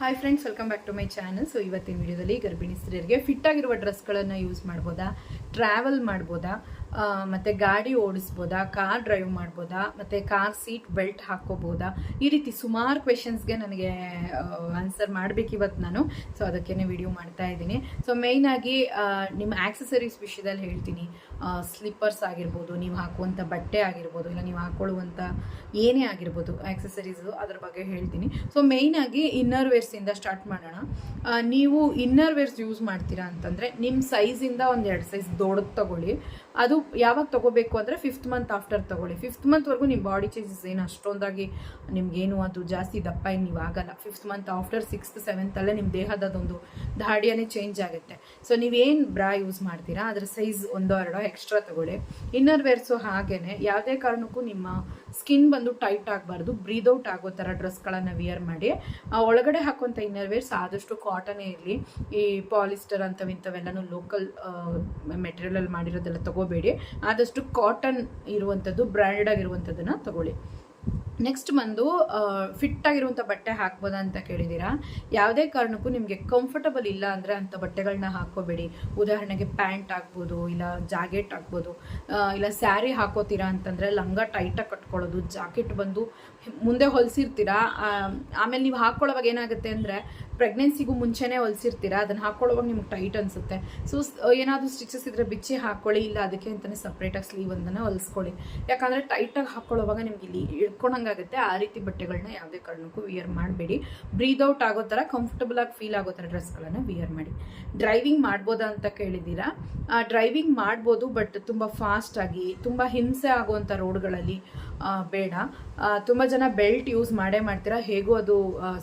Hi friends welcome back to my channel so ಇವತ್ತಿನ ವಿಡಿಯೋದಲ್ಲಿ ಗರ್ಭಿಣಿ ಸ್ತ್ರೀಯರಿಗೆ ಫಿಟ್ ಆಗಿರುವ ಡ್ರೆಸ್ಗಳನ್ನು ಯೂಸ್ ಮಾಡ್ಬೋದಾ? ಟ್ರಾವೆಲ್ ಮಾಡ್ಬೋದಾ? ಮತ್ತೆ ಗಾಡಿ ಓಡಿಸ್ಬೋದಾ ಕಾರ್ ಡ್ರೈವ್ ಮಾಡ್ಬೋದಾ, ಮತ್ತೆ ಕಾರ್ ಸೀಟ್ ಬೆಲ್ಟ್ ಹಾಕ್ಕೋಬೋದಾ ಈ ರೀತಿ ಸುಮಾರು ಕ್ವೆಶನ್ಸ್ಗೆ ನನಗೆ ಆನ್ಸರ್ ಮಾಡ್ಬೇಕು ಇವತ್ತು ನಾನು. ಸೊ ಅದಕ್ಕೇನೆ ವಿಡಿಯೋ ಮಾಡ್ತಾ ಇದ್ದೀನಿ. ಸೊ ಮೇಯ್ನಾಗಿ ನಿಮ್ಮ ಆಕ್ಸೆಸರೀಸ್ ವಿಷಯದಲ್ಲಿ ಹೇಳ್ತೀನಿ. ಸ್ಲಿಪ್ಪರ್ಸ್ ಆಗಿರ್ಬೋದು, ನೀವು ಹಾಕುವಂಥ ಬಟ್ಟೆ ಆಗಿರ್ಬೋದು, ಇಲ್ಲ ನೀವು ಹಾಕ್ಕೊಳ್ಳುವಂಥ ಏನೇ ಆಗಿರ್ಬೋದು ಆಕ್ಸೆಸರೀಸು ಅದ್ರ ಬಗ್ಗೆ ಹೇಳ್ತೀನಿ. ಸೊ ಮೇಯ್ನಾಗಿ ಇನ್ನರ್ ವೇರ್ಸಿಂದ ಸ್ಟಾರ್ಟ್ ಮಾಡೋಣ. ನೀವು ಇನ್ನರ್ ವೇರ್ಸ್ ಯೂಸ್ ಮಾಡ್ತೀರಾ ಅಂತಂದರೆ ನಿಮ್ಮ ಸೈಜಿಂದ ಒಂದು ಎರಡು ಸೈಜ್ ದೊಡ್ಡದು ತಗೊಳ್ಳಿ. ಅದು ಯಾವಾಗ ತಗೋಬೇಕು ಅಂದರೆ ಫಿಫ್ತ್ ಮಂತ್ ಆಫ್ಟರ್ ತಗೊಳ್ಳಿ. ಫಿಫ್ತ್ ಮಂತ್ವರೆಗೂ ನಿಮ್ಮ ಬಾಡಿ ಚೇಂಜಸ್ ಏನು? ಅಷ್ಟೊಂದಾಗಿ ನಿಮ್ಗೇನು ಅದು ಜಾಸ್ತಿ ದಪ್ಪ ಏನು ನೀವು ಆಗಲ್ಲ. ಫಿಫ್ತ್ ಮಂತ್ ಆಫ್ಟರ್ ಸಿಕ್ಸ್ತ್ ಸೆವೆಂತಲ್ಲೇ ನಿಮ್ಮ ದೇಹದ ಅದೊಂದು ದಾಡಿಯೇ ಚೇಂಜ್ ಆಗುತ್ತೆ. ಸೊ ನೀವೇನು ಬ್ರಾ ಯೂಸ್ ಮಾಡ್ತೀರಾ? ಅದರ ಸೈಜ್ ಒಂದೋ ಎರಡೋ ಎಕ್ಸ್ಟ್ರಾ ತಗೊಳ್ಳಿ. ಇನ್ನರ್ ವೇರ್ಸು ಹಾಗೇ ಯಾವುದೇ ಕಾರಣಕ್ಕೂ ನಿಮ್ಮ ಸ್ಕಿನ್ ಬಂದು ಟೈಟ್ ಆಗಬಾರ್ದು. ಬ್ರೀದ್ ಔಟ್ ಆಗೋ ಥರ ಡ್ರೆಸ್ಗಳನ್ನು ವಿಯರ್ ಮಾಡಿ. ಒಳಗಡೆ ಹಾಕುವಂಥ ಇನ್ನರ್ ವೇರ್ಸ್ ಆದಷ್ಟು ಕಾಟನೇ ಇರಲಿ. ಈ ಪಾಲಿಸ್ಟರ್ ಅಂಥವಿಂಥವೆಲ್ಲನೂ ಲೋಕಲ್ ಮೆಟೀರಿಯಲಲ್ಲಿ ಮಾಡಿರೋದೆಲ್ಲ ತಗೋಬೇಡಿ. ಆದಷ್ಟು ಕಾಟನ್ ಇರುವಂಥದ್ದು ಬ್ರ್ಯಾಂಡಾಗಿರುವಂಥದ್ದನ್ನು ತಗೊಳ್ಳಿ. ನೆಕ್ಸ್ಟ್ ಬಂದು ಫಿಟ್ ಆಗಿರುವಂಥ ಬಟ್ಟೆ ಹಾಕ್ಬೋದಾ ಅಂತ ಕೇಳಿದ್ದೀರಾ ಯಾವುದೇ ಕಾರಣಕ್ಕೂ ನಿಮಗೆ ಕಂಫರ್ಟಬಲ್ ಇಲ್ಲ ಅಂದರೆ ಅಂಥ ಬಟ್ಟೆಗಳನ್ನ ಹಾಕೋಬೇಡಿ ಉದಾಹರಣೆಗೆ ಪ್ಯಾಂಟ್ ಆಗ್ಬೋದು ಇಲ್ಲ ಜಾಕೆಟ್ ಆಗ್ಬೋದು ಇಲ್ಲ ಸ್ಯಾರಿ ಹಾಕೋತೀರಾ ಅಂತಂದರೆ ಲಂಗ ಟೈಟಾಗಿ ಕಟ್ಕೊಳ್ಳೋದು, ಜಾಕೆಟ್ ಬಂದು ಮುಂದೆ ಹೊಲಿಸಿರ್ತೀರಾ? ಆಮೇಲೆ ನೀವು ಹಾಕ್ಕೊಳ್ಳೋವಾಗ ಏನಾಗುತ್ತೆ ಅಂದರೆ ಪ್ರೆಗ್ನೆನ್ಸಿಗೂ ಮುಂಚೆನೇ ಹೊಲಿಸಿರ್ತೀರಾ? ಅದನ್ನು ಹಾಕೊಳ್ಳುವಾಗ ನಿಮ್ಗೆ ಟೈಟ್ ಅನ್ಸುತ್ತೆ. ಸೊ ಏನಾದರೂ ಸ್ಟಿಚಸ್ ಇದ್ರೆ ಬಿಚ್ಚಿ ಹಾಕ್ಕೊಳ್ಳಿ ಇಲ್ಲ ಅದಕ್ಕೆ ಅಂತಲೇ ಸಪ್ರೇಟಾಗಿ ಸ್ಲೀವ್ ಒಂದನ್ನು ಹೊಲಿಸ್ಕೊಳ್ಳಿ. ಯಾಕಂದರೆ ಟೈಟಾಗಿ ಹಾಕ್ಕೊಳ್ಳೋವಾಗ ನಿಮ್ಗೆ ಇಲ್ಲಿ ಇಳ್ಕೊಂಡಂಗಾಗುತ್ತೆ ಆ ರೀತಿ ಬಟ್ಟೆಗಳನ್ನ ಯಾವುದೇ ಕಾರಣಕ್ಕೂ ವಿಯರ್ ಮಾಡಬೇಡಿ. ಬ್ರೀದ್ ಔಟ್ ಆಗೋ ಥರ ಕಂಫರ್ಟಬಲ್ ಆಗಿ ಫೀಲ್ ಆಗೋ ಥರ ಡ್ರೆಸ್ಗಳನ್ನು ವಿಯರ್ ಮಾಡಿ. ಡ್ರೈವಿಂಗ್ ಮಾಡ್ಬೋದಾ ಅಂತ ಕೇಳಿದ್ದೀರಾ? ಡ್ರೈವಿಂಗ್ ಮಾಡ್ಬೋದು ಬಟ್ ತುಂಬ ಫಾಸ್ಟಾಗಿ ತುಂಬ ಹಿಂಸೆ ಆಗುವಂಥ ರೋಡ್ಗಳಲ್ಲಿ ಬೇಡ. ತುಂಬ ಜನ ಬೆಲ್ಟ್ ಯೂಸ್ ಮಾಡೇ ಮಾಡ್ತೀರಾ? ಹೇಗೂ ಅದು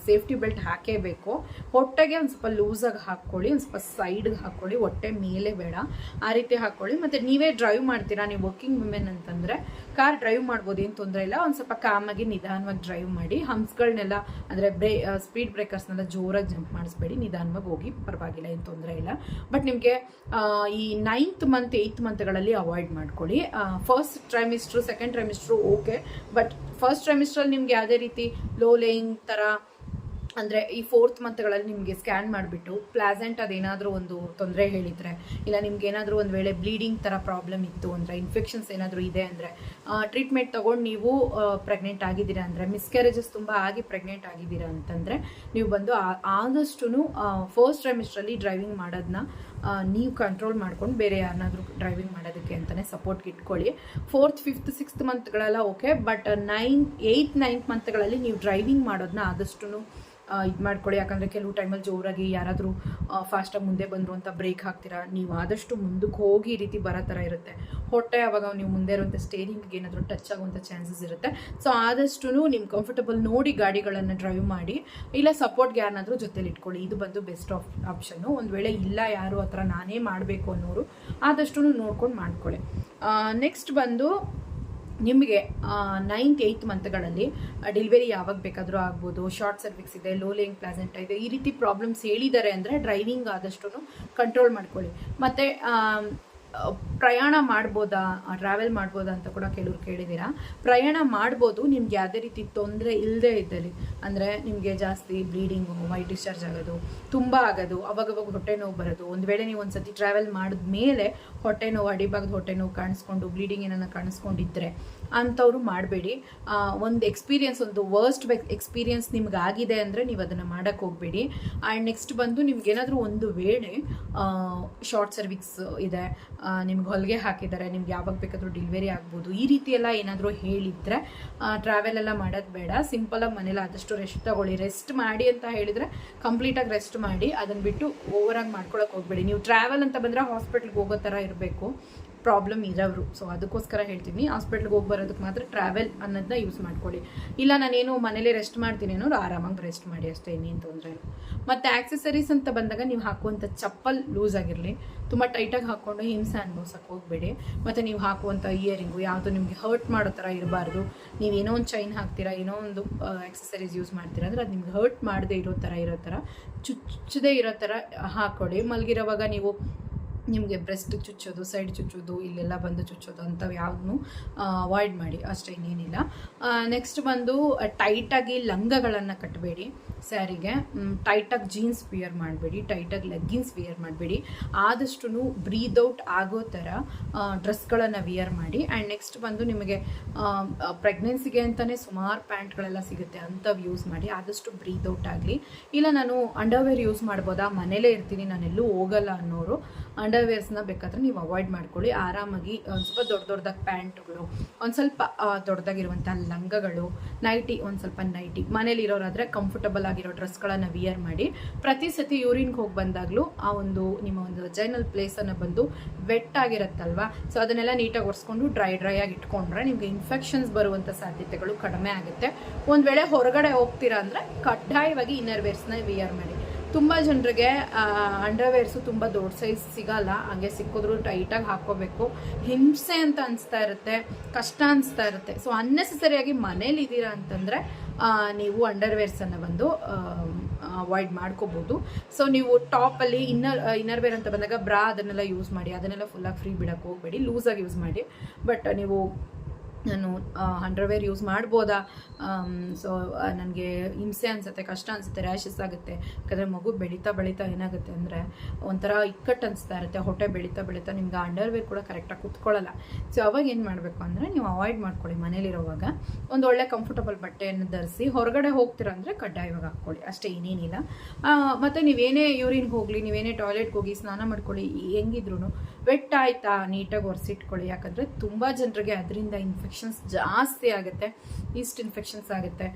ಸೇಫ್ಟಿ ಬೆಲ್ಟ್ ಹಾಕೇಬೇಕು? ಹೊಟ್ಟೆಗೆ ಒಂದು ಸ್ವಲ್ಪ ಲೂಸಾಗಿ ಹಾಕ್ಕೊಳ್ಳಿ, ಒಂದು ಸ್ವಲ್ಪ ಸೈಡ್ಗೆ ಹಾಕ್ಕೊಳ್ಳಿ, ಹೊಟ್ಟೆ ಮೇಲೆ ಬೇಡ. ಆ ರೀತಿ ಹಾಕ್ಕೊಳ್ಳಿ. ಮತ್ತು ನೀವೇ ಡ್ರೈವ್ ಮಾಡ್ತೀರಾ? ನೀವು ವರ್ಕಿಂಗ್ ವುಮೆನ್ ಅಂತಂದರೆ ಕಾರ್ ಡ್ರೈವ್ ಮಾಡ್ಬೋದು, ಏನು ತೊಂದರೆ ಇಲ್ಲ. ಒಂದು ಸ್ವಲ್ಪ ಕಾಮಾಗಿ ನಿಧಾನವಾಗಿ ಡ್ರೈವ್ ಮಾಡಿ ಹಂಪ್ಸ್ಗಳನ್ನೆಲ್ಲ ಅಂದರೆ ಬ್ರೇ ಸ್ಪೀಡ್ ಬ್ರೇಕರ್ಸ್ನೆಲ್ಲ ಜೋರಾಗಿ ಜಂಪ್ ಮಾಡಿಸ್ಬೇಡಿ. ನಿಧಾನವಾಗಿ ಹೋಗಿ, ಪರವಾಗಿಲ್ಲ, ಏನು ತೊಂದರೆ ಇಲ್ಲ. ಬಟ್ ನಿಮಗೆ ಈ ನೈನ್ತ್ ಮಂತ್ ಏಯ್ತ್ ಮಂತ್ಗಳಲ್ಲಿ ಅವಾಯ್ಡ್ ಮಾಡ್ಕೊಳ್ಳಿ. First trimester second trimester okay but first ಟ್ರೈಮಿಸ್ಟ್ರಲ್ಲಿ ನಿಮ್ಗೆ ಯಾವುದೇ ರೀತಿ ಲೋ ಲೇಯಿಂಗ್ ಥರ ಅಂದರೆ ಈ ಫೋರ್ತ್ ಮಂತ್ಗಳಲ್ಲಿ ನಿಮಗೆ ಸ್ಕ್ಯಾನ್ ಮಾಡಿಬಿಟ್ಟು ಪ್ಲಾಸೆಂಟ್ ಅದೇನಾದರೂ ಒಂದು ತೊಂದರೆ ಹೇಳಿದರೆ, ಇಲ್ಲ ನಿಮ್ಗೆ ಏನಾದರೂ ಒಂದು ವೇಳೆ ಬ್ಲೀಡಿಂಗ್ ಥರ ಪ್ರಾಬ್ಲಮ್ ಇತ್ತು ಅಂದರೆ ಇನ್ಫೆಕ್ಷನ್ಸ್ ಏನಾದರೂ ಇದೆ ಅಂದರೆ ಟ್ರೀಟ್ಮೆಂಟ್ ತೊಗೊಂಡು ನೀವು ಪ್ರೆಗ್ನೆಂಟ್ ಆಗಿದ್ದೀರಾ ಅಂದರೆ ಮಿಸ್ಕ್ಯಾರೇಜಸ್ ತುಂಬ ಆಗಿ ಪ್ರೆಗ್ನೆಂಟ್ ಆಗಿದ್ದೀರಾ ಅಂತಂದರೆ, ನೀವು ಬಂದು ಆದಷ್ಟು ಫಸ್ಟ್ ಟ್ರೈಮಿಸ್ಟ್ರಲ್ಲಿ ಡ್ರೈವಿಂಗ್ ಮಾಡೋದನ್ನ ನೀವು ಕಂಟ್ರೋಲ್ ಮಾಡ್ಕೊಂಡು ಬೇರೆ ಯಾರನ್ನಾದರೂ ಡ್ರೈವಿಂಗ್ ಮಾಡೋದಕ್ಕೆ ಅಂತಲೇ ಸಪೋರ್ಟ್ಗೆ ಇಟ್ಕೊಳ್ಳಿ. Fourth fifth sixth ಮಂತ್ಗಳೆಲ್ಲ okay but nine eight ninth ಮಂತ್ಗಳಲ್ಲಿ ನೀವು ಡ್ರೈವಿಂಗ್ ಮಾಡೋದನ್ನ ಆದಷ್ಟು ಇದು ಮಾಡ್ಕೊಳ್ಳಿ ಯಾಕಂದರೆ ಕೆಲವು ಟೈಮಲ್ಲಿ ಜೋರಾಗಿ ಯಾರಾದರೂ ಫಾಸ್ಟಾಗಿ ಮುಂದೆ ಬಂದರು ಅಂತ ಬ್ರೇಕ್ ಹಾಕ್ತೀರಾ? ನೀವು ಆದಷ್ಟು ಮುಂದಕ್ಕೆ ಹೋಗಿ ಈ ರೀತಿ ಬರೋ ಥರ ಇರುತ್ತೆ. ಹೊಟ್ಟೆ ಅವಾಗ ನೀವು ಮುಂದೆ ಇರುವಂಥ ಸ್ಟೇರಿಂಗ್ಗೆ ಏನಾದರೂ ಟಚ್ ಆಗುವಂಥ ಚಾನ್ಸಸ್ ಇರುತ್ತೆ. ಸೊ ಆದಷ್ಟು ನಿಮ್ಮ ಕಂಫರ್ಟಬಲ್ ನೋಡಿ ಗಾಡಿಗಳನ್ನು ಡ್ರೈವ್ ಮಾಡಿ, ಇಲ್ಲ ಸಪೋರ್ಟ್ಗೆ ಯಾರನ್ನಾದರೂ ಜೊತೆಲಿ ಇಟ್ಕೊಳ್ಳಿ. ಇದು ಬಂದು ಬೆಸ್ಟ್ ಆಫ್ ಆಪ್ಷನ್ನು ಒಂದು ವೇಳೆ ಇಲ್ಲ ಯಾರು ಆ ನಾನೇ ಮಾಡಬೇಕು ಅನ್ನೋರು ಆದಷ್ಟು ನೋಡ್ಕೊಂಡು ಮಾಡ್ಕೊಳ್ಳಿ. ನೆಕ್ಸ್ಟ್ ಬಂದು ನಿಮಗೆ ನೈನ್ತ್ ಏಯ್ತ್ ಮಂತ್ಗಳಲ್ಲಿ ಡೆಲಿವರಿ ಯಾವಾಗ ಬೇಕಾದರೂ ಆಗ್ಬೋದು ಶಾರ್ಟ್ ಸರ್ವಿಕ್ಸ್ ಇದೆ ಲೋ ಲೇಯಿಂಗ್ ಪ್ಲಾಸೆಂಟ್ ಇದೆ, ಈ ರೀತಿ ಪ್ರಾಬ್ಲಮ್ಸ್ ಹೇಳಿದ್ದಾರೆ ಅಂದರೆ ಡ್ರೈವಿಂಗ್ ಆದಷ್ಟು ಕಂಟ್ರೋಲ್ ಮಾಡ್ಕೊಳ್ಳಿ. ಮತ್ತು ಪ್ರಯಾಣ ಮಾಡ್ಬೋದಾ ಟ್ರಾವೆಲ್ ಮಾಡ್ಬೋದಾ ಅಂತ ಕೂಡ ಕೆಲವ್ರು ಕೇಳಿದ್ದೀರಾ? ಪ್ರಯಾಣ ಮಾಡ್ಬೋದು, ನಿಮ್ಗೆ ಯಾವುದೇ ರೀತಿ ತೊಂದರೆ ಇಲ್ಲದೆ ಇದ್ದಲ್ಲಿ. ಅಂದರೆ ನಿಮಗೆ ಜಾಸ್ತಿ ಬ್ಲೀಡಿಂಗು ವೈಟ್ ಡಿಸ್ಚಾರ್ಜ್ ಆಗೋದು, ತುಂಬ ಆಗೋದು, ಅವಾಗವಾಗ ಹೊಟ್ಟೆ ನೋವು ಬರೋದು. ಒಂದು ವೇಳೆ ನೀವು ಒಂದು ಸತಿ ಟ್ರಾವೆಲ್ ಮಾಡಿದ್ಮೇಲೆ ಹೊಟ್ಟೆ ನೋವು, ಅಡಿಭಾಗದ ಹೊಟ್ಟೆ ನೋವು ಕಾಣಿಸ್ಕೊಂಡು ಬ್ಲೀಡಿಂಗ್ ಏನನ್ನ ಕಾಣಿಸ್ಕೊಂಡಿದ್ರೆ ಅಂಥವ್ರು ಮಾಡಬೇಡಿ. ಒಂದು ಎಕ್ಸ್ಪೀರಿಯನ್ಸ್ ಒಂದು ವರ್ಸ್ಟ್ ಎಕ್ಸ್ಪೀರಿಯನ್ಸ್ ನಿಮ್ಗೆ ಆಗಿದೆ ಅಂದರೆ ನೀವು ಅದನ್ನು ಮಾಡೋಕ್ಕೆ ಹೋಗಬೇಡಿ. ಆ್ಯಂಡ್ ನೆಕ್ಸ್ಟ್ ಬಂದು ನಿಮ್ಗೇನಾದರೂ ಒಂದು ವೇಳೆ ಶಾರ್ಟ್ ಸರ್ವಿಕ್ಸ್ ಇದೆ ನಿಮ್ಗೆ ಹೊಲಿಗೆ ಹಾಕಿದ್ದಾರೆ ನಿಮ್ಗೆ ಯಾವಾಗ ಬೇಕಾದರೂ ಡೆಲಿವರಿ ಆಗ್ಬೋದು. ಈ ರೀತಿ ಎಲ್ಲ ಏನಾದರೂ ಹೇಳಿದರೆ ಟ್ರಾವೆಲ್ ಎಲ್ಲ ಮಾಡೋದು ಬೇಡ. ಸಿಂಪಲಾಗಿ ಮನೇಲಿ ಆದಷ್ಟು ರೆಸ್ಟ್ ತಗೊಳ್ಳಿ. ರೆಸ್ಟ್ ಮಾಡಿ ಅಂತ ಹೇಳಿದರೆ ಕಂಪ್ಲೀಟಾಗಿ ರೆಸ್ಟ್ ಮಾಡಿ ಅದನ್ನು ಬಿಟ್ಟು ಓವರಾಗಿ ಮಾಡ್ಕೊಳಕ್ಕೆ ಹೋಗಬೇಡಿ. ನೀವು ಟ್ರಾವೆಲ್ ಅಂತ ಬಂದರೆ ಹಾಸ್ಪಿಟ್ಲ್ಗೆ ಹೋಗೋ ಥರ ಇರಬೇಕು. ಪ್ರಾಬ್ಲಮ್ ಇರೋರು ಸೊ ಅದಕ್ಕೋಸ್ಕರ ಹೇಳ್ತೀನಿ ಹಾಸ್ಪಿಟ್ಲ್ಗೆ ಹೋಗಿ ಬರೋದಕ್ಕೆ ಮಾತ್ರ ಟ್ರಾವೆಲ್ ಅನ್ನೋದನ್ನ ಯೂಸ್ ಮಾಡ್ಕೊಳ್ಳಿ. ಇಲ್ಲ, ನಾನೇನು ಮನೇಲಿ ರೆಸ್ಟ್ ಮಾಡ್ತೀನಿ ಅನ್ನೋರು ಆರಾಮಾಗಿ ರೆಸ್ಟ್ ಮಾಡಿ ಅಷ್ಟೇ, ಇನ್ನೇನು ತೊಂದರೆ ಇಲ್ಲ. ಮತ್ತು ಆಕ್ಸೆಸರೀಸ್ ಅಂತ ಬಂದಾಗ ನೀವು ಹಾಕುವಂಥ ಚಪ್ಪಲ್ ಲೂಸ್ ಆಗಿರಲಿ, ತುಂಬ ಟೈಟಾಗಿ ಹಾಕ್ಕೊಂಡು ಹಿಂಸೆ ಅನುಭವಿಸೋಕೆ ಹೋಗಬೇಡಿ. ಮತ್ತು ನೀವು ಹಾಕುವಂಥ ಇಯರಿಂಗು ಯಾವುದು ನಿಮಗೆ ಹರ್ಟ್ ಮಾಡೋ ಥರ ಇರಬಾರ್ದು. ನೀವು ಏನೋ ಒಂದು ಚೈನ್ ಹಾಕ್ತೀರಾ, ಏನೋ ಒಂದು ಆಕ್ಸೆಸರೀಸ್ ಯೂಸ್ ಮಾಡ್ತೀರಾ ಅಂದರೆ ಅದು ನಿಮ್ಗೆ ಹರ್ಟ್ ಮಾಡದೇ ಇರೋ ಥರ ಇರೋ ಥರ ಚುಚ್ಚದೇ ಇರೋ ಥರ ಹಾಕ್ಕೊಳ್ಳಿ. ಮಲಗಿರೋವಾಗ ನೀವು ನಿಮಗೆ ಬ್ರೆಸ್ಟ್ ಚುಚ್ಚೋದು ಸೈಡ್ ಚುಚ್ಚೋದು, ಇಲ್ಲೆಲ್ಲ ಬಂದು ಚುಚ್ಚೋದು ಅಂಥವು ಯಾವ್ದನ್ನು ಅವಾಯ್ಡ್ ಮಾಡಿ. ಅಷ್ಟೇ ಇನ್ನೇನಿಲ್ಲ. ನೆಕ್ಸ್ಟ್ ಬಂದು ಟೈಟಾಗಿ ಲಂಗಗಳನ್ನು ಕಟ್ಟಬೇಡಿ ಸ್ಯಾರಿಗೆ. ಟೈಟಾಗಿ ಜೀನ್ಸ್ ವಿಯರ್ ಮಾಡಬೇಡಿ ಟೈಟಾಗಿ ಲೆಗ್ಗಿನ್ಸ್ ವಿಯರ್ ಮಾಡಬೇಡಿ. ಆದಷ್ಟು ಬ್ರೀದ್ ಔಟ್ ಆಗೋ ಥರ ಡ್ರೆಸ್ಗಳನ್ನು ವಿಯರ್ ಮಾಡಿ. ಆ್ಯಂಡ್ ನೆಕ್ಸ್ಟ್ ಬಂದು ನಿಮಗೆ ಪ್ರೆಗ್ನೆನ್ಸಿಗೆ ಅಂತಲೇ ಸುಮಾರು ಪ್ಯಾಂಟ್ಗಳೆಲ್ಲ ಸಿಗುತ್ತೆ. ಅಂಥವು ಯೂಸ್ ಮಾಡಿ. ಆದಷ್ಟು ಬ್ರೀದ್ ಔಟ್ ಆಗಲಿ. ಇಲ್ಲ ನಾನು ಅಂಡರ್ವೇರ್ ಯೂಸ್ ಮಾಡ್ಬೋದಾ? ಮನೇಲೇ ಇರ್ತೀನಿ. ನಾನೆಲ್ಲೂ ಹೋಗಲ್ಲ ಅನ್ನೋರು ಅಂಡರ್ವೇರ್ಸ್ನ ಬೇಕಾದ್ರೆ ನೀವು ಅವಾಯ್ಡ್ ಮಾಡ್ಕೊಳ್ಳಿ. ಆರಾಮಾಗಿ ಒಂದು ಸ್ವಲ್ಪ ದೊಡ್ಡ ದೊಡ್ಡದಾಗಿ ಪ್ಯಾಂಟ್ಗಳು, ಒಂದು ಸ್ವಲ್ಪ ದೊಡ್ಡದಾಗಿರುವಂಥ ಲಂಗಗಳು ನೈಟಿ ಒಂದು ಸ್ವಲ್ಪ ನೈಟಿ ಮನೇಲಿರೋರಾದರೆ ಕಂಫರ್ಟಬಲ್ ಆಗಿರೋ ಡ್ರೆಸ್ಗಳನ್ನು ವಿಯರ್ ಮಾಡಿ. ಪ್ರತಿ ಸತಿ ಯೂರಿನ್ಗೆ ಹೋಗಿ ಬಂದಾಗಲೂ ಆ ಒಂದು, ನಿಮ್ಮ ಒಂದು ಜೈನಲ್ ಪ್ಲೇಸನ್ನು ಬಂದು ವೆಟ್ ಆಗಿರುತ್ತಲ್ವ ಸೊ ಅದನ್ನೆಲ್ಲ ನೀಟಾಗಿ ಒರೆಸ್ಕೊಂಡು ಡ್ರೈ ಡ್ರೈ ಆಗಿ ಇಟ್ಕೊಂಡ್ರೆ ನಿಮಗೆ ಇನ್ಫೆಕ್ಷನ್ಸ್ ಬರುವಂಥ ಸಾಧ್ಯತೆಗಳು ಕಡಿಮೆ ಆಗುತ್ತೆ. ಒಂದು ವೇಳೆ ಹೊರಗಡೆ ಹೋಗ್ತೀರಾ ಅಂದರೆ ಕಡ್ಡಾಯವಾಗಿ ಇನ್ನರ್ ವೇರ್ಸ್ನ ವಿಯರ್ ಮಾಡಿ. ತುಂಬ ಜನರಿಗೆ ಅಂಡರ್ವೇರ್ಸು ತುಂಬ ದೊಡ್ಡ ಸೈಜ್ ಸಿಗಲ್ಲ, ಹಾಗೆ ಸಿಕ್ಕಿದ್ರು ಟೈಟಾಗಿ ಹಾಕ್ಕೋಬೇಕು. ಹಿಂಸೆ ಅಂತ ಅನಿಸ್ತಾ ಇರುತ್ತೆ, ಕಷ್ಟ ಅನಿಸ್ತಾ ಇರುತ್ತೆ. ಸೊ ಅನ್ನೆಸೆಸರಿಯಾಗಿ ಮನೇಲಿ ಇದ್ದೀರಾ ಅಂತಂದರೆ ನೀವು ಅಂಡರ್ವೇರ್ಸನ್ನು ಬಂದು ಅವಾಯ್ಡ್ ಮಾಡ್ಕೋಬೋದು. ಸೊ ನೀವು ಟಾಪಲ್ಲಿ ಇನ್ನರ್ ಇನ್ನರ್ವೇರ್ ಅಂತ ಬಂದಾಗ ಬ್ರಾ ಅದನ್ನೆಲ್ಲ ಯೂಸ್ ಮಾಡಿ, ಅದನ್ನೆಲ್ಲ ಫುಲ್ಲಾಗಿ ಫ್ರೀ ಬಿಡೋಕ್ಕೆ ಹೋಗಬೇಡಿ ಲೂಸಾಗಿ ಯೂಸ್ ಮಾಡಿ. ಬಟ್ ನೀವು ನಾನು ಅಂಡರ್ವೇರ್ ಯೂಸ್ ಮಾಡ್ಬೋದಾ? ಸೊ ನನಗೆ ಹಿಂಸೆ ಅನಿಸುತ್ತೆ, ಕಷ್ಟ ಅನಿಸುತ್ತೆ ರ್ಯಾಷಸ್ ಆಗುತ್ತೆ. ಯಾಕಂದರೆ ಮಗು ಬೆಳೀತಾ ಬೆಳೀತಾ ಏನಾಗುತ್ತೆ ಅಂದರೆ, ಒಂಥರ ಇಕ್ಕಟ್ಟು ಅನಿಸ್ತಾ ಇರುತ್ತೆ, ಹೊಟ್ಟೆ ಬೆಳೀತಾ ಬೆಳೀತಾ ನಿಮ್ಗೆ ಅಂಡರ್ವೇರ್ ಕೂಡ ಕರೆಕ್ಟಾಗಿ ಕುತ್ಕೊಳ್ಳಲ್ಲ. ಸೊ ಅವಾಗ ಏನು ಮಾಡಬೇಕು ಅಂದರೆ ನೀವು ಅವಾಯ್ಡ್ ಮಾಡ್ಕೊಳ್ಳಿ ಮನೇಲಿರೋವಾಗ. ಒಂದು ಒಳ್ಳೆ ಕಂಫರ್ಟಬಲ್ ಬಟ್ಟೆಯನ್ನು ಧರಿಸಿ ಹೊರಗಡೆ ಹೋಗ್ತೀರ ಅಂದರೆ ಕಡ್ಡಾಯವಾಗಿ ಹಾಕ್ಕೊಳ್ಳಿ. ಅಷ್ಟೇ ಮತ್ತು ಮತ್ತೆ ನೀವೇನೇ ಯೂರಿನ್ಗೆ ಹೋಗಲಿ ನೀವೇನೇ ಟಾಯ್ಲೆಟ್ಗೆ ಹೋಗಿ ಸ್ನಾನ ಮಾಡ್ಕೊಳ್ಳಿ ಹೆಂಗಿದ್ರು ವೆಟ್ ಆಯ್ತಾ ನೀಟಾಗಿ ಒರೆಸಿಟ್ಕೊಳ್ಳಿ. ಯಾಕಂದರೆ ತುಂಬ ಜನರಿಗೆ ಅದರಿಂದ ಇನ್ಫೆಕ್ಷನ್ಸ್ ಜಾಸ್ತಿ ಆಗುತ್ತೆ. ಈಸ್ಟ್ ಇನ್ಫೆಕ್ಷನ್ಸ್ ಆಗುತ್ತೆ.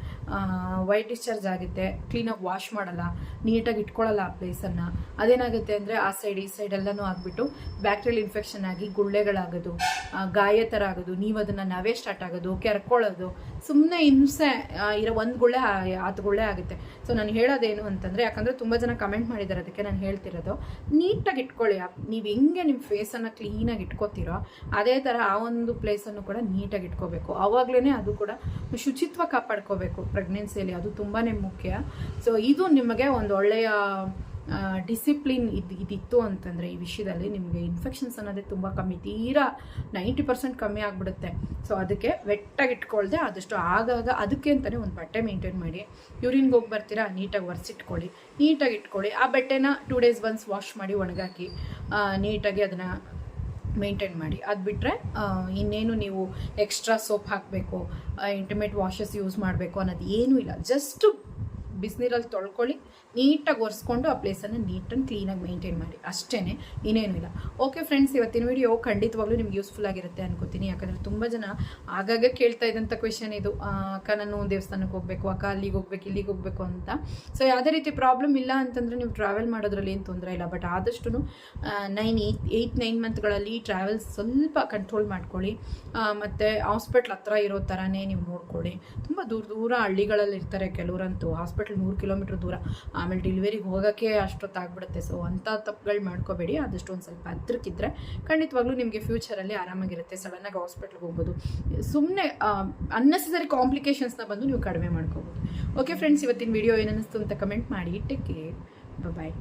ವೈಟ್ ಡಿಸ್ಚಾರ್ಜ್ ಆಗುತ್ತೆ. ಕ್ಲೀನಾಗಿ ವಾಶ್ ಮಾಡಲ್ಲ. ನೀಟಾಗಿ ಇಟ್ಕೊಳ್ಳಲ್ಲ ಆ ಪ್ಲೇಸನ್ನು ಅದೇನಾಗುತ್ತೆ ಅಂದರೆ ಆ ಸೈಡ್ ಈ ಸೈಡ್ ಎಲ್ಲನೂ ಆಗಿಬಿಟ್ಟು ಬ್ಯಾಕ್ಟೀರಿಯಲ್ ಇನ್ಫೆಕ್ಷನ್ ಆಗಿ ಗುಳ್ಳೆಗಳಾಗೋದು ಗಾಯ ಥರ ಆಗೋದು. ನೀವು ಅದನ್ನು ನಾವೇ ಸ್ಟಾರ್ಟ್ ಆಗೋದು, ಕೆರ್ಕೊಳ್ಳೋದು ಸುಮ್ಮನೆ ಹಿಂಸೆ ಇರೋ ಒಂದು ಗುಳ್ಳೆ ಆ- ಹತ್ತು ಗುಳ್ಳೆ ಆಗುತ್ತೆ. ಸೊ ನಾನು ಹೇಳೋದೇನು ಅಂತಂದರೆ, ಯಾಕಂದರೆ ತುಂಬ ಜನ ಕಮೆಂಟ್ ಮಾಡಿದ್ದಾರೆ, ಅದಕ್ಕೆ ನಾನು ಹೇಳ್ತಿರೋದು. ನೀಟಾಗಿ ಇಟ್ಕೊಳ್ಳಿ ನೀವು ಹೆಂಗೆ ನಿಮ್ಮ ಫೇಸನ್ನು ಕ್ಲೀನಾಗಿ ಇಟ್ಕೋತೀರೋ, ಅದೇ ಥರ ಆ ಒಂದು ಪ್ಲೇಸನ್ನು ಕೂಡ ನೀಟಾಗಿ ಇಟ್ಕೋಬೇಕು. ಆವಾಗಲೇ ಅದು ಕೂಡ ಶುಚಿತ್ವ ಕಾಪಾಡ್ಕೋಬೇಕು. ಪ್ರೆಗ್ನೆನ್ಸಿಯಲ್ಲಿ ಅದು ತುಂಬಾ ಮುಖ್ಯ. ಸೊ ಇದು ನಿಮಗೆ ಒಂದು ಒಳ್ಳೆಯ ಡಿಸಿಪ್ಲಿನ್ ಇದು ಇದಿತ್ತು ಅಂತಂದರೆ ಈ ವಿಷಯದಲ್ಲಿ ನಿಮಗೆ ಇನ್ಫೆಕ್ಷನ್ಸ್ ಅನ್ನೋದೇ ತುಂಬ ಕಮ್ಮಿ. ತೀರಾ ನೈಂಟಿ ಪರ್ಸೆಂಟ್ ಕಮ್ಮಿ ಆಗಿಬಿಡುತ್ತೆ. ಸೊ ಅದಕ್ಕೆ ವೆಟ್ಟಾಗಿ ಇಟ್ಕೊಳ್ದೆ ಆದಷ್ಟು ಆಗಾಗ ಅದಕ್ಕೆ ಅಂತಲೇ ಒಂದು ಬಟ್ಟೆ ಮೇಂಟೈನ್ ಮಾಡಿ. ಯೂರಿನ್ಗೆ ಹೋಗಿ ಬರ್ತೀರಾ, ನೀಟಾಗಿ ಒರೆಸಿಟ್ಕೊಳ್ಳಿ. ನೀಟಾಗಿ ಇಟ್ಕೊಳ್ಳಿ. ಆ ಬಟ್ಟೆನ ಟೂ ಡೇಸ್ ಒನ್ಸ್ ವಾಶ್ ಮಾಡಿ ಒಣಗಾಕಿ ನೀಟಾಗಿ ಅದನ್ನು ಮೇಂಟೈನ್ ಮಾಡಿ. ಅದು ಬಿಟ್ಟರೆ ಇನ್ನೇನು ನೀವು ಎಕ್ಸ್ಟ್ರಾ ಸೋಪ್ ಹಾಕಬೇಕು ಇಂಟಿಮೇಟ್ ವಾಷಸ್ ಯೂಸ್ ಮಾಡಬೇಕು ಅನ್ನೋದು ಏನೂ ಇಲ್ಲ. ಜಸ್ಟ್ ಬಿಸಿನೀರಲ್ಲಿ ತೊಳ್ಕೊಳ್ಳಿ, ನೀಟಾಗಿ ಒರೆಸ್ಕೊಂಡು ಆ ಪ್ಲೇಸನ್ನು ನೀಟಾಗಿ ಕ್ಲೀನಾಗಿ ಮೇಂಟೈನ್ ಮಾಡಿ. ಅಷ್ಟೇ ಇನ್ನೇನು ಇಲ್ಲ. ಓಕೆ ಫ್ರೆಂಡ್ಸ್ ಇವತ್ತಿನ ವಿಡಿಯೋ ಖಂಡಿತವಾಗ್ಲೂ ನಿಮ್ಗೆ ಯೂಸ್ಫುಲ್ ಆಗಿರುತ್ತೆ ಅನ್ಕೋತೀನಿ. ಯಾಕಂದರೆ ತುಂಬ ಜನ ಆಗಾಗ ಕೇಳ್ತಾ ಇದ್ದಂಥ ಕ್ವೆಶನ್ ಇದು. ಅಕ್ಕ ನಾನು ದೇವಸ್ಥಾನಕ್ಕೆ ಹೋಗಬೇಕು, ಅಕ್ಕ ಅಲ್ಲಿಗೆ ಹೋಗ್ಬೇಕು, ಇಲ್ಲಿಗೆ ಹೋಗಬೇಕು ಅಂತ. ಸೊ ಯಾವುದೇ ರೀತಿ ಪ್ರಾಬ್ಲಮ್ ಇಲ್ಲ ಅಂತಂದರೆ ನೀವು ಟ್ರಾವೆಲ್ ಮಾಡೋದ್ರಲ್ಲಿ ಏನು ತೊಂದರೆ ಇಲ್ಲ. ಬಟ್ ಆದಷ್ಟು ನೈನ್ ಏಯ್ಟ್ ಏಯ್ಟ್ ನೈನ್ ಮಂತ್ಗಳಲ್ಲಿ ಟ್ರಾವೆಲ್ ಸ್ವಲ್ಪ ಕಂಟ್ರೋಲ್ ಮಾಡ್ಕೊಳ್ಳಿ. ಮತ್ತು ಹಾಸ್ಪಿಟ್ಲ್ ಹತ್ರ ಇರೋ ಥರನೇ ನೀವು ನೋಡ್ಕೊಳ್ಳಿ. ತುಂಬ ದೂರ ದೂರ ಹಳ್ಳಿಗಳಲ್ಲಿ ಇರ್ತಾರೆ ಕೆಲವರಂತೂ. ಹಾಸ್ಪಿಟ್ಲ್ ನೂರು ಕಿಲೋಮೀಟ್ರ್ ದೂರ. ಆಮೇಲೆ ಡಿಲಿವರಿಗೆ ಹೋಗೋಕ್ಕೆ ಅಷ್ಟೊತ್ತಾಗ್ಬಿಡುತ್ತೆ. ಸೊ ಅಂಥ ತಪ್ಪುಗಳು ಮಾಡ್ಕೋಬೇಡಿ. ಆದಷ್ಟು ಒಂದು ಸ್ವಲ್ಪ ಹತ್ರಕ್ಕಿದ್ರೆ ಖಂಡಿತವಾಗ್ಲೂ ನಿಮಗೆ ಫ್ಯೂಚರಲ್ಲಿ ಆರಾಮಾಗಿರುತ್ತೆ. ಸಡನ್ನಾಗಿ ಹಾಸ್ಪಿಟ್ಲ್ಗೆ ಹೋಗ್ಬೋದು. ಸುಮ್ಮನೆ ಅನ್ನೆಸರಿ ಕಾಂಪ್ಲಿಕೇಶನ್ಸ್ನ ಬಂದು ನೀವು ಕಡಿಮೆ ಮಾಡ್ಕೋಬೋದು. ಓಕೆ ಫ್ರೆಂಡ್ಸ್ ಇವತ್ತಿನ ವಿಡಿಯೋ ಏನನ್ನಿಸ್ತು ಅಂತ ಕಮೆಂಟ್ ಮಾಡಿ. Take care bye